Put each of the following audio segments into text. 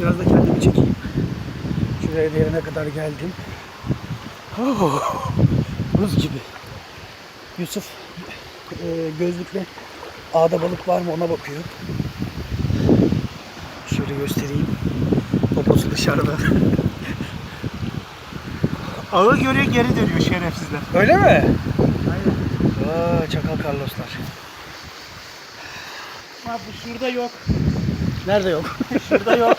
Biraz da kendimi çekeyim. Şuraya değerine kadar geldim. Oh, buz gibi. Yusuf e, gözlükle ağda balık var mı ona bakıyor. Şöyle göstereyim. Poposu dışarıda. Ağı göre geri dönüyor şerefsizler. Öyle mi? Aynen. Aa, çakal Carloslar. Ha bu şurada yok. Nerede yok? Şurada yok.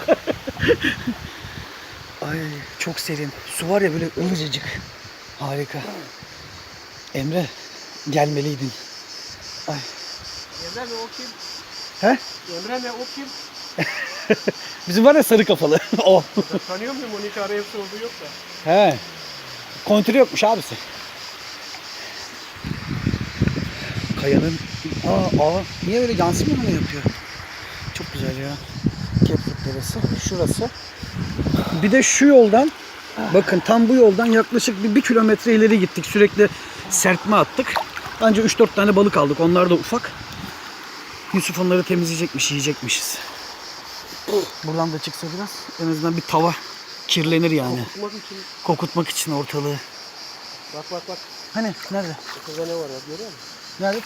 Ay çok serin. Su var ya böyle ılıcacık. Harika. Emre gelmeliydin. Ay. Emre mi o kim? He? Emre ne o kim? Bizim var ya sarı kafalı. o. Tanıyor muyum onu hiç arayıp sorduğu yok da. He. Kontürü yokmuş abisi. Kayanın aa, aa niye öyle yansıma mı yapıyor? Çok güzel ya. Keplik Deresi. Şurası. Bir de şu yoldan bakın tam bu yoldan yaklaşık bir, bir kilometre ileri gittik. Sürekli serpme attık. Anca 3-4 tane balık aldık. Onlar da ufak. Yusuf onları temizleyecekmiş, yiyecekmişiz. Buradan da çıksa biraz en azından bir tava kirlenir yani Tutmak için. kokutmak için ortalığı. Bak bak bak. Hani nerede? Şurada ne var ya görüyor musun? Nerede?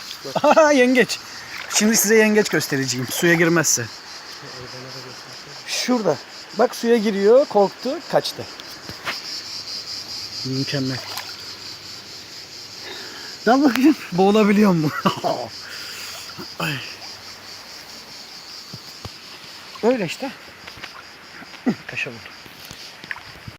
Aha yengeç. Şimdi size yengeç göstereceğim. Suya girmezse. Şurada. Bak suya giriyor, korktu, kaçtı. Mükemmel. Dal bakayım. Boğulabiliyor mu? Ay. Öyle işte. Kaşa vurdum.